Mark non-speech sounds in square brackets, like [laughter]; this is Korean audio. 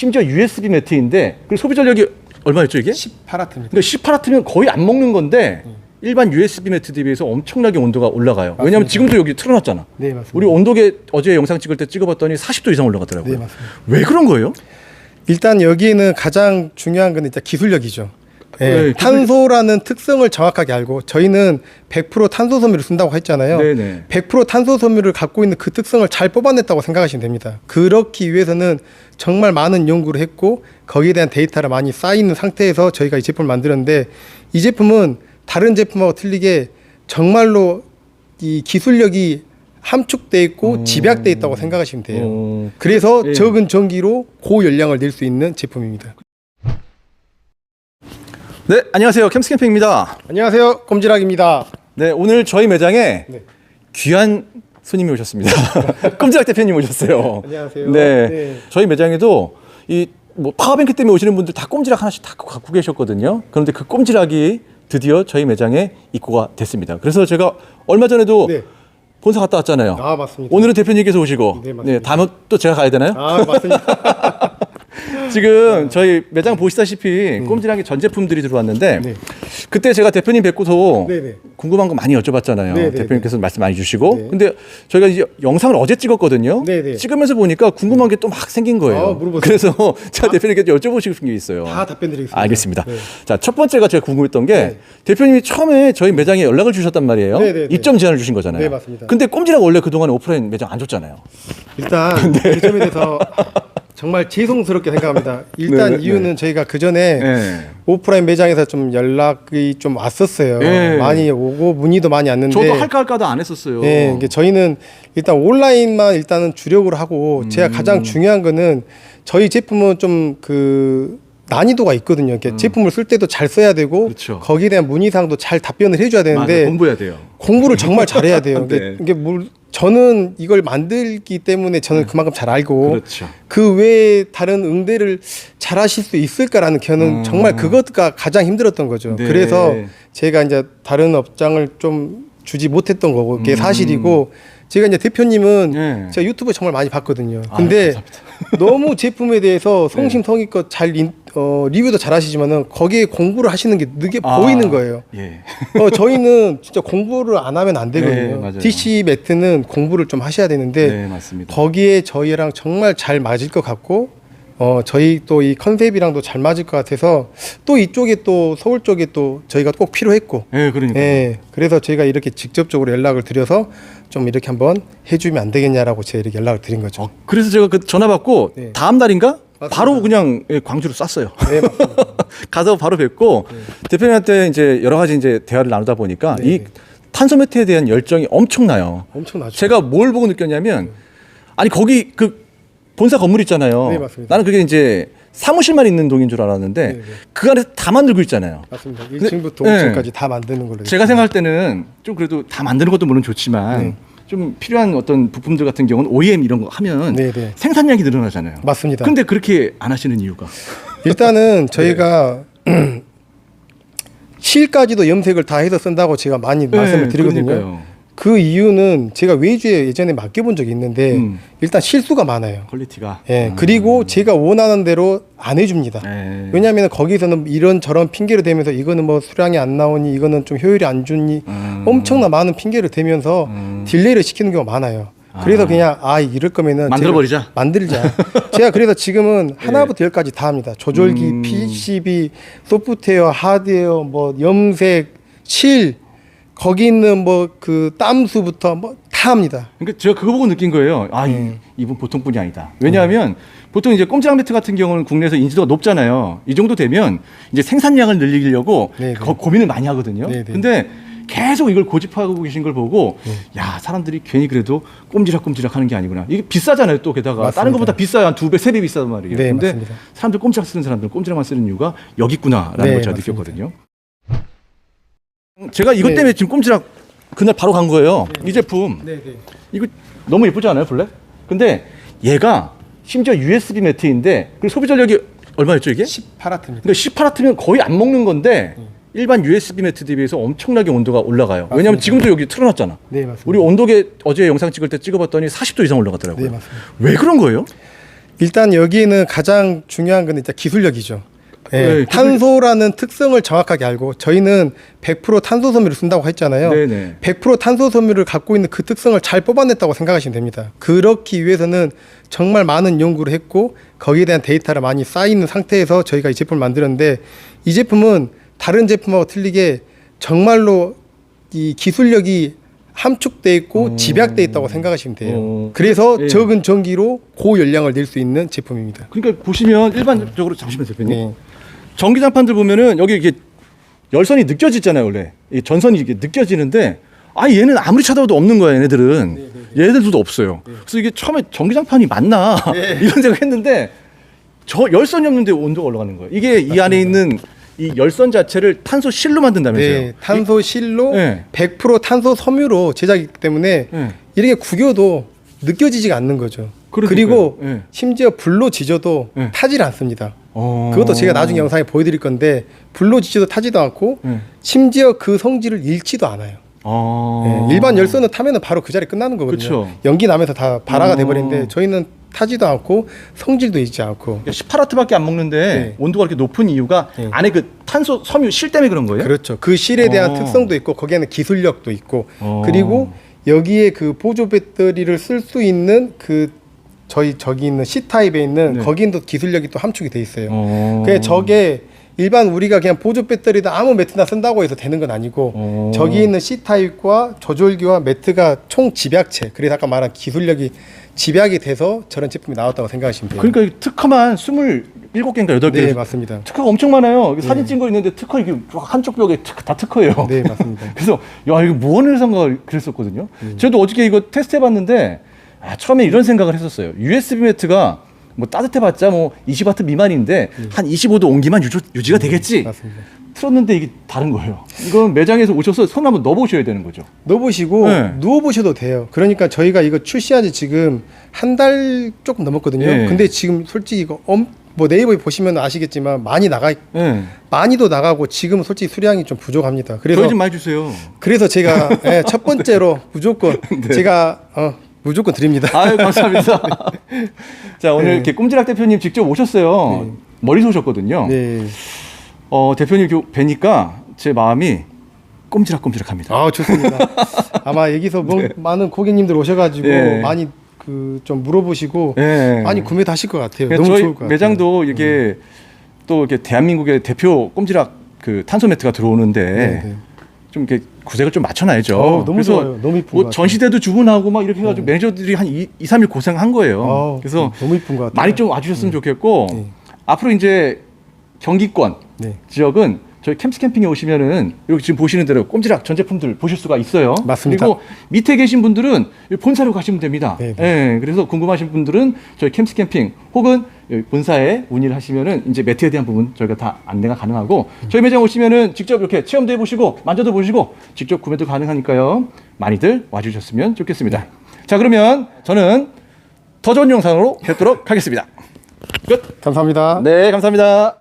심지어 USB 매트인데 그 소비 전력이 얼마였죠 이게? 18와트입니다. 그러니까 18와트면 거의 안 먹는 건데 일반 USB 매트에 비해서 엄청나게 온도가 올라가요. 왜냐하면. 지금도 여기 틀어놨잖아. 네, 맞습니다. 우리 온도계 어제 영상 찍을 때 찍어봤더니 40도 이상 올라가더라고요. 네, 맞습니다. 왜 그런 거예요? 일단 여기에는 가장 중요한 건 일단 기술력이죠. 예, 네, 탄소라는 특성을 정확하게 알고 저희는 100% 탄소 섬유를 쓴다고 했잖아요. 네네. 100% 탄소 섬유를 갖고 있는 그 특성을 잘 뽑아냈다고 생각하시면 됩니다. 그렇기 위해서는 정말 많은 연구를 했고 거기에 대한 데이터가 많이 쌓이는 상태에서 저희가 이 제품을 만들었는데 이 제품은 다른 제품하고 틀리게 정말로 이 기술력이 함축돼 있고 집약돼 있다고 생각하시면 돼요. 어, 그래서 예. 적은 전기로 고열량을 낼 수 있는 제품입니다. 네, 안녕하세요. 캠스캠핑입니다. 안녕하세요. 꼼지락입니다. 네, 오늘 저희 매장에 네. 귀한 손님이 오셨습니다. [laughs] 꼼지락 대표님 오셨어요. 안녕하세요. 네, 네. 저희 매장에도 이 뭐 파워뱅크 때문에 오시는 분들 다 꼼지락 하나씩 다 갖고 계셨거든요. 그런데 그 꼼지락이 드디어 저희 매장에 입고가 됐습니다. 그래서 제가 얼마 전에도 네. 본사 갔다 왔잖아요. 아 맞습니다. 오늘은 대표님께서 오시고, 네, 맞습니다. 다음은 또 제가 가야 되나요? 아 맞습니다. [laughs] 지금 저희 매장 보시다시피 꼼지락이 전 제품들이 들어왔는데 네. 그때 제가 대표님 뵙고서 네 네. 궁금한 거 많이 여쭤봤잖아요. 네네네. 대표님께서 말씀 많이 주시고 네. 근데 저희가 이제 영상을 어제 찍었거든요. 네 네. 찍으면서 보니까 궁금한 게 또 막 생긴 거예요. 아, 물어보세요. 그래서 [laughs] 제가 대표님께 여쭤보고 싶은 게 있어요. 다 답변 드리겠습니다. 알겠습니다. 네. 자, 첫 번째가 제가 궁금했던 게 네. 대표님이 처음에 저희 매장에 연락을 주셨단 말이에요. 네 네 네. 입점 제안을 주신 거잖아요. 네, 맞습니다. 근데 꼼지락 원래 그동안 오프라인 매장 안 줬잖아요. 일단 [laughs] 네. 그 점에 대해서 [laughs] 정말 죄송스럽게 생각합니다. [laughs] 일단 네, 네, 이유는 저희가 그 전에 네. 오프라인 매장에서 좀 연락이 좀 왔었어요. 네. 많이 오고 문의도 많이 왔는데. 저도 할까 할까도 안 했었어요. 네, 이게 저희는 일단 온라인만 일단은 주력으로 하고 제가 음. 가장 중요한 거는 저희 제품은 좀그 난이도가 있거든요. 이렇게 제품을 쓸 때도 잘 써야 되고 음. 그렇죠. 거기에 대한 문의사항도 잘 답변을 해줘야 되는데 맞아요. 공부해야 돼요. 공부를 정말 잘해야 돼요. [laughs] 네. 이게, 이게 뭘 저는 이걸 만들기 때문에 저는 그만큼 잘 알고 그렇죠. 그 외에 다른 응대를 잘 하실 수 있을까라는 저는 음. 정말 그것가 가장 힘들었던 거죠. 네. 그래서 제가 이제 다른 업장을 좀 주지 못했던 거고 그게 음. 사실이고 제가 이제 대표님은 네. 제가 유튜브 정말 많이 봤거든요. 아, 근데 감사합니다. 너무 제품에 대해서 [laughs] 성심성의껏 잘 인- 어, 리뷰도 잘 하시지만은 거기에 공부를 하시는 게 느게 아, 보이는 거예요. 예. 어, 저희는 진짜 공부를 안 하면 안 네, 되거든요. 맞아요. DC 매트는 공부를 좀 하셔야 되는데 네, 맞습니다. 거기에 저희랑 정말 잘 맞을 것 같고 어, 저희 또 이 컨셉이랑도 잘 맞을 것 같아서 또 이쪽에 또 서울 쪽에 또 저희가 꼭 필요했고 예, 그러니까. 예, 그래서 저희가 이렇게 직접적으로 연락을 드려서 좀 이렇게 한번 해주면 안 되겠냐라고 제가 이렇게 연락을 드린 거죠. 어, 그래서 제가 그 전화 받고 네. 다음 날인가 맞습니다. 바로 그냥 예, 광주로 쐈어요. 네. [laughs] 가서 바로 뵙고 대표님한테 이제 여러 가지 이제 대화를 나누다 보니까 네, 이 네. 탄소 매트에 대한 열정이 엄청나요. 엄청나죠. 제가 뭘 보고 느꼈냐면 아니 거기 그 본사 건물 있잖아요. 네, 맞습니다. 나는 그게 이제 사무실만 있는 동인 줄 알았는데 네, 네. 그 안에서 다 만들고 있잖아요. 맞습니다. 근데- 1층부터 네. 5층까지 다 만드는 걸로. 제가 생각할 때는 좀 그래도 다 만드는 것도 물론 좋지만 네. 좀 필요한 어떤 부품들 같은 경우는 OEM 이런 거 하면 네, 네. 생산량이 늘어나잖아요. 맞습니다. 근데 그렇게 안 하시는 이유가 일단은 [laughs] 저희가 네. [clears throat] 실까지도 염색을 다 해서 쓴다고 제가 많이 말씀을 네, 드리거든요. 그러니까요. 그 이유는 제가 외주에 예전에 맡겨본 적이 있는데 음. 일단 실수가 많아요. 퀄리티가 예, 음. 그리고 제가 원하는 대로 안 해줍니다. 네. 왜냐하면 거기서는 이런 저런 핑계를 대면서 이거는 뭐 수량이 안 나오니 이거는 좀 효율이 안 좋니 음. 엄청나 많은 핑계를 대면서 음. 딜레이를 시키는 경우가 많아요. 그래서 아. 그냥 아 이럴 거면은 만들어 버리자. 제가 만들자. [laughs] 제가 그래서 지금은 하나부터 열까지 다 합니다. 조절기, 음. PCB, 소프트웨어, 하드웨어, 뭐 염색, 실 거기 있는 뭐 그 땀수부터 뭐 다 합니다. 그러니까 제가 그거 보고 느낀 거예요. 아, 이, 이분 보통 분이 아니다. 왜냐하면 보통 이제 꼼지락 매트 같은 경우는 국내에서 인지도가 높잖아요. 이 정도 되면 이제 생산량을 늘리려고 네, 네. 거- 고민을 많이 하거든요. 네, 네. 근데 계속 이걸 고집하고 계신 걸 보고 야 사람들이 괜히 그래도 꼼지락꼼지락 하는 게 아니구나. 이게 비싸잖아요. 또 게다가 맞습니다. 다른 것보다 비싸요. 한 두 배, 세 배 비싸단 말이에요. 네, 근데 맞습니다. 사람들 꼼지락 쓰는 사람들은 꼼지락만 쓰는 이유가 여기 있구나라는 네, 걸 제가 맞습니다. 느꼈거든요. 제가 이것 네. 때문에 지금 꼼지락 그날 바로 간 거예요. 이 제품. 네, 네. 이거 너무 예쁘지 않아요, 블랙? 근데 얘가 심지어 USB 매트인데 그리고 소비 전력이 얼마였죠 이게? 18와트입니다. 그러니까 18와트면 거의 안 먹는 건데 일반 USB 매트에 비해서 엄청나게 온도가 올라가요. 왜냐하면 맞습니다. 지금도 여기 틀어놨잖아. 네, 맞습니다. 우리 온도계 어제 영상 찍을 때 찍어봤더니 40도 이상 올라가더라고요. 네, 맞습니다. 왜 그런 거예요? 일단 여기에는 가장 중요한 건 일단 기술력이죠. 예, 네, 기술- 탄소라는 특성을 정확하게 알고 저희는 100% 탄소 섬유를 쓴다고 했잖아요. 네네. 100% 탄소 섬유를 갖고 있는 그 특성을 잘 뽑아냈다고 생각하시면 됩니다. 그렇기 위해서는 정말 많은 연구를 했고 거기에 대한 데이터를 많이 쌓이는 상태에서 저희가 이 제품을 만들었는데 이 제품은 다른 제품하고 틀리게 정말로 이 기술력이 함축돼 있고 집약돼 있다고 생각하시면 돼요. 어. 그래서 예. 적은 전기로 고열량을 낼 수 있는 제품입니다. 그러니까 보시면 일반적으로 잠시만 대표님. 네. 전기장판들 보면은 여기 이게 열선이 느껴지잖아요 원래 이 전선이 이게 느껴지는데 아 얘는 아무리 찾아봐도 없는 거야 얘네들은 얘네들도 없어요 그래서 이게 처음에 전기장판이 맞나 [laughs] 이런 생각했는데 저 열선이 없는데 온도가 올라가는 거예요 이게 이 안에 있는 이 열선 자체를 탄소 실로 만든다면서요 네, 탄소 실로 네. 100% 탄소 섬유로 제작이기 때문에 네. 이렇게 구겨도 느껴지지가 않는 거죠. 그러니까요. 그리고 네. 심지어 불로 지져도 네. 타질 않습니다. 어. 그것도 제가 나중에 영상에 보여드릴 건데 불로 지져도 타지도 않고 네. 심지어 그 성질을 잃지도 않아요. 어. 네, 일반 열선은 타면은 바로 그 자리에 끝나는 거거든요. 그쵸. 연기 나면서 다 발화가 어. 돼버리는데 저희는 타지도 않고 성질도 잃지 않고 18와트밖에 안 먹는데 네. 온도가 이렇게 높은 이유가 네. 안에 그 탄소 섬유 실 때문에 그런 거예요? 그렇죠. 그 실에 대한 어. 특성도 있고 거기에는 기술력도 있고 어. 그리고 여기에 그 보조 배터리를 쓸 수 있는 그 저희 저기 있는 C 타입에 있는 네. 또 기술력이 또 함축이 돼 있어요. 어. 그래 저게 일반 우리가 그냥 보조 배터리다 아무 매트나 쓴다고 해서 되는 건 아니고 어. 저기 있는 C 타입과 조절기와 매트가 총 집약체 그래서 아까 말한 기술력이 집약이 돼서 저런 제품이 나왔다고 생각하시면 돼요. 그러니까 이 특허만 27개인가 8개 네 맞습니다. 특허가 엄청 많아요. 이거 사진 찍은 거 있는데 특허 이게 막 한쪽 벽에 특- 다 특허예요. 네 맞습니다. [laughs] 그래서 야 이거 무언을 생각을 그랬었거든요. 저도 어저께 이거 테스트 해 봤는데 아, 처음에 이런 생각을 했었어요. USB 매트가 뭐 따뜻해봤자 뭐 20와트 미만인데 한 25도 온기만 유지, 유지 가 되겠지. 맞습니다. 틀었는데 이게 다른 거예요. 이건 매장에서 오셔서 손 한번 넣어보셔야 되는 거죠. 넣어보시고 네. 누워보셔도 돼요. 그러니까 저희가 이거 출시한 지 지금 한 달 조금 넘었거든요. 예. 근데 지금 솔직히 이거 엄, 뭐 네이버에 보시면 아시겠지만 많이 나가 네. 많이도 나가고 지금 솔직히 수량이 좀 부족합니다. 그래서 저희 좀 많이 주세요. 그래서 제가 [laughs] 예, 첫 번째로 무조건 제가 어, 무조건 드립니다. [laughs] 아유 감사합니다. [laughs] 자 오늘 네. 이렇게 꼼지락 대표님 직접 오셨어요. 멀리서 오셨거든요. 네. 어 대표님 교- 뵈니까 제 마음이 꼼지락꼼지락합니다. 아 좋습니다. [laughs] 아마 여기서 뭐 많은 고객님들 오셔가지고 네. 많이 그 좀 물어보시고 네. 많이 구매도 하실 것 같아요. 그러니까 너무 저희 좋을 것 같아요. 음. 매장도 이게 또 이렇게 대한민국의 대표 꼼지락 그 탄소 매트가 들어오는데 네, 네. 좀 이렇게 구색을 좀 맞춰놔야죠. 어우, 너무 그래서 좋아요. 너무 이쁜 것 뭐 같아요. 전시대도 주문하고 막 이렇게 해가지고 매니저들이 한 2, 3일 고생한 거예요. 아우, 그래서 너무 이쁜 것 같아요. 많이 좀 와주셨으면 좋겠고 네. 앞으로 이제 경기권 네. 지역은 저희 캠스 캠핑에 오시면은 여기 지금 보시는 대로 꼼지락 전 제품들 보실 수가 있어요. 맞습니다. 그리고 밑에 계신 분들은 본사로 가시면 됩니다. 네, 예, 그래서 궁금하신 분들은 저희 캠스 캠핑 혹은 여기 본사에 문의를 하시면은 이제 매트에 대한 부분 저희가 다 안내가 가능하고 저희 매장 오시면은 직접 이렇게 체험도 해보시고 만져도 보시고 직접 구매도 가능하니까요. 많이들 와주셨으면 좋겠습니다. 자 그러면 저는 더 좋은 영상으로 뵙도록 하겠습니다. 끝. 감사합니다. 네, 감사합니다.